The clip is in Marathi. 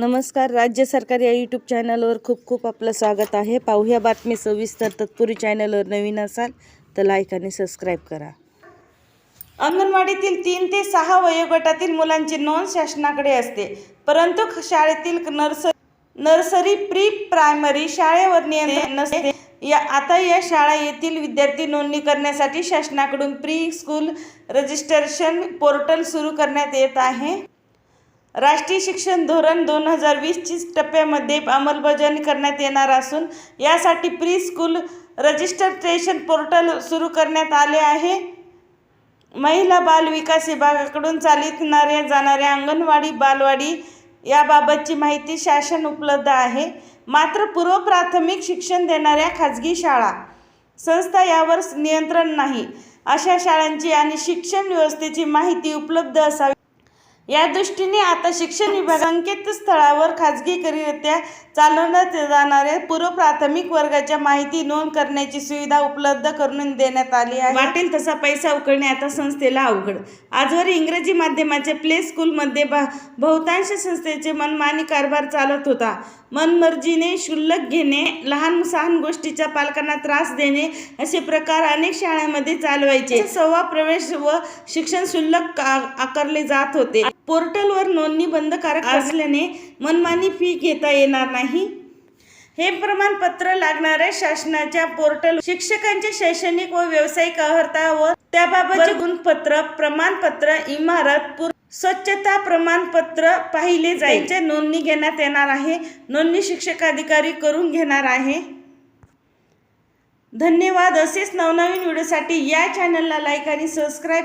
नमस्कार. राज्य सरकार या यूट्यूब चॅनलवर खूप खूप आपलं स्वागत आहे. पाहूया बातमी सविस्तर. तत्पूर्वी चॅनलवर नवीन असाल तर लाईक आणि सबस्क्राईब करा. अंगणवाडीतील तीन ते सहा वयोगटातील मुलांची नोंद शासनाकडे असते. परंतु शाळेतील नर्स नर्सरी प्री प्रायमरी शाळेवर नियंत्रण नसते. या आता या शाळा येथील विद्यार्थी नोंदणी करण्यासाठी शासनाकडून प्री स्कूल रजिस्ट्रेशन पोर्टल सुरू करण्यात येत आहे. राष्ट्रीय शिक्षण धोरण दोन हजार वीसची टप्प्यामध्ये अंमलबजावणी करण्यात येणार असून यासाठी प्री स्कूल रजिस्ट्रेशन पोर्टल सुरू करण्यात आले आहे. महिला बाल विकास विभागाकडून चालविणाऱ्या जाणाऱ्या अंगणवाडी बालवाडी याबाबतची माहिती शासन उपलब्ध आहे. मात्र पूर्व प्राथमिक शिक्षण देणाऱ्या खाजगी शाळा संस्था यावर नियंत्रण नाही. अशा शाळांची आणि शिक्षण व्यवस्थेची माहिती उपलब्ध असावी. या दृष्टीने आता शिक्षण विभाग संकेतस्थळावर खाजगीकरित्या चालवण्यात जाणाऱ्या पूर्वप्राथमिक वर्गाच्या माहिती नोंद करण्याची सुविधा उपलब्ध करून देण्यात आली आहे. वाटेल तसा पैसा उकळणे आता संस्थेला अवघड. आजवर इंग्रजी माध्यमाच्या प्ले स्कूलमध्ये बा बहुतांश संस्थेचे मनमानी कारभार चालत होता. मनमर्जीने शुल्लक घेणे लहान सहान गोष्टीच्या पालकांना त्रास देणे असे प्रकार अनेक शाळांमध्ये चालवायचे. सव्वा प्रवेश व शिक्षण शुल्क आकारले जात होते. पोर्टलवर नोंदणी बंधकारक असल्याने मनमानी फी घेता येणार नाही. हे प्रमाणपत्र लागणाऱ्या शासनाच्या पोर्टल शिक्षकांचे शैक्षणिक व व्यावसायिक अर्हता व त्याबाबतचे गुणपत्र प्रमाणपत्र इमारत स्वच्छता प्रमाणपत्र पाहिले जाईल त्यांची नोंदणी घेण्यात येणार आहे. नोंदणी शिक्षकाधिकारी करून घेणार आहे. धन्यवाद. असेच नवनवीन व्हिडिओसाठी या चॅनलला लाईक आणि सबस्क्राईब